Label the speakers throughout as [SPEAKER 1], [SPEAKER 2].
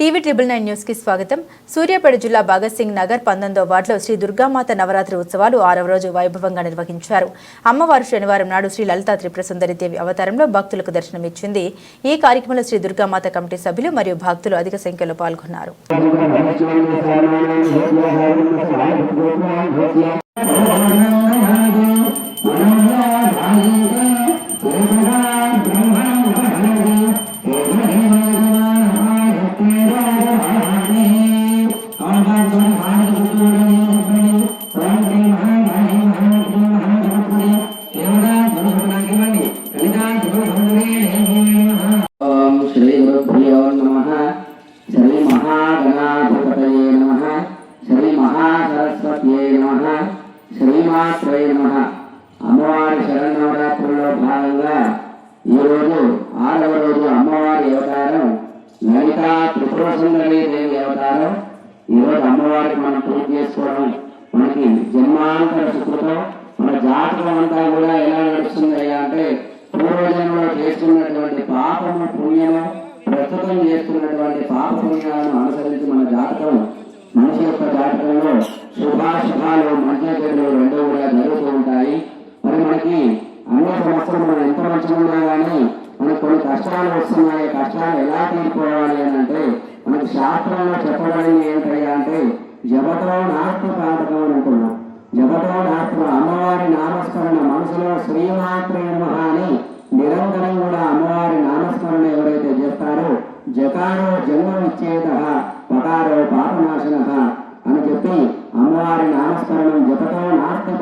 [SPEAKER 1] TV triple nine న్యూస్కి స్వాగతం. సూర్యాపేట జిల్లా భగత్ సింగ్ నగర్ పంతొమ్మిదో వార్డులో శ్రీ దుర్గామాత నవరాత్రి ఉత్సవాలు ఆరవ రోజు వైభవంగా నిర్వహించారు. అమ్మవారు శనివారం నాడు శ్రీ లలితా త్రిపుర సుందరి దేవి అవతారంలో భక్తులకు దర్శనమిచ్చింది. ఈ కార్యక్రమంలో శ్రీ దుర్గామాత కమిటీ సభ్యులు మరియు భక్తులు అధిక సంఖ్యలో పాల్గొన్నారు.
[SPEAKER 2] నమ. అమ్మవారి శరణవరాత్రుల్లో భాగంగా ఈరోజు ఆరవ రోజు అమ్మవారి అవతారం లలితా త్రిపుర సుందరీ దేవి అవతారం. ఈరోజు అమ్మవారికి మనం పూజ చేసుకోవడం మనకి జన్మాంతర సుకృతం. మన జాతకం అంతా కూడా ఎలా నడుస్తుంది అంటే పూర్వజన్మలో చేస్తున్నటువంటి పాపము పుణ్యము ప్రస్తుతం చేస్తున్నటువంటి పాప పుణ్యాలను అనుసరించి మన జాతకం మనిషి యొక్క జాతకంలో శుభాశుభాలు మంచి చెడులు రెండు కూడా జరుగుతూ ఉంటాయి. మరి మనకి అన్ని సంవత్సరం మనం ఎంత మంచిగా కానీ మనకు కొన్ని కష్టాలు వస్తున్నాయి. కష్టాలు ఎలా తీరుకోవాలి అని అంటే మనకి శాస్త్రంలో చెప్పబడింది ఏంటయ్యా అంటే జపతో నాస్తి పాతకం అని అంటున్నాం. జపతో నాస్తి అమ్మవారి నామస్మరణ మనసులో శ్రీమాత్రే నమ అని నిరంతరం కూడా అమ్మవారి నామస్మరణ ఎవరైతే చేస్తారో జకారో జన్మ విచ్ఛేద పకారో పాపనాశన అని చెప్పి అమ్మవారి నామస్మరణం జపతో నాస్తి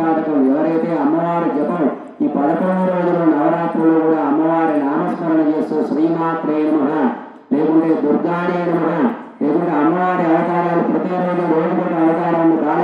[SPEAKER 2] ఎవరైతే అమ్మవారి జపం ఈ పదకొండు రోజుల నవరాత్రులు కూడా అమ్మవారి నామస్మరణ చేస్తూ శ్రీమాత్రే నమః. లేకుంటే దుర్గానే లేకుంటే అమ్మవారి అవతారాలు ప్రతిరోజు రోజు అవతారం కాళా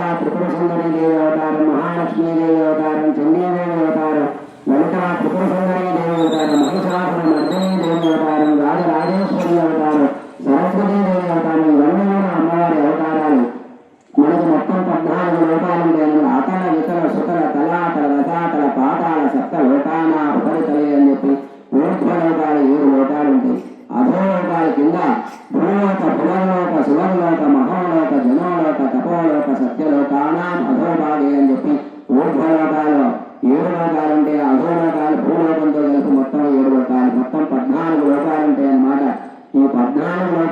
[SPEAKER 2] భూలోక పురలోక శివలోక మహోలోక జనోలోక తపోలోక సత్యలోకానా అధోభాగే అని చెప్పి ఊర్ధలోకాలు ఏడు లోకాలు అంటే అధోలోకాలు భూలోకంతో కలిపి మొత్తం ఏడు లోకాలు మొత్తం పద్నాలుగు లోకాలు ఉంటాయి అన్నమాట ఈ పద్నాలుగు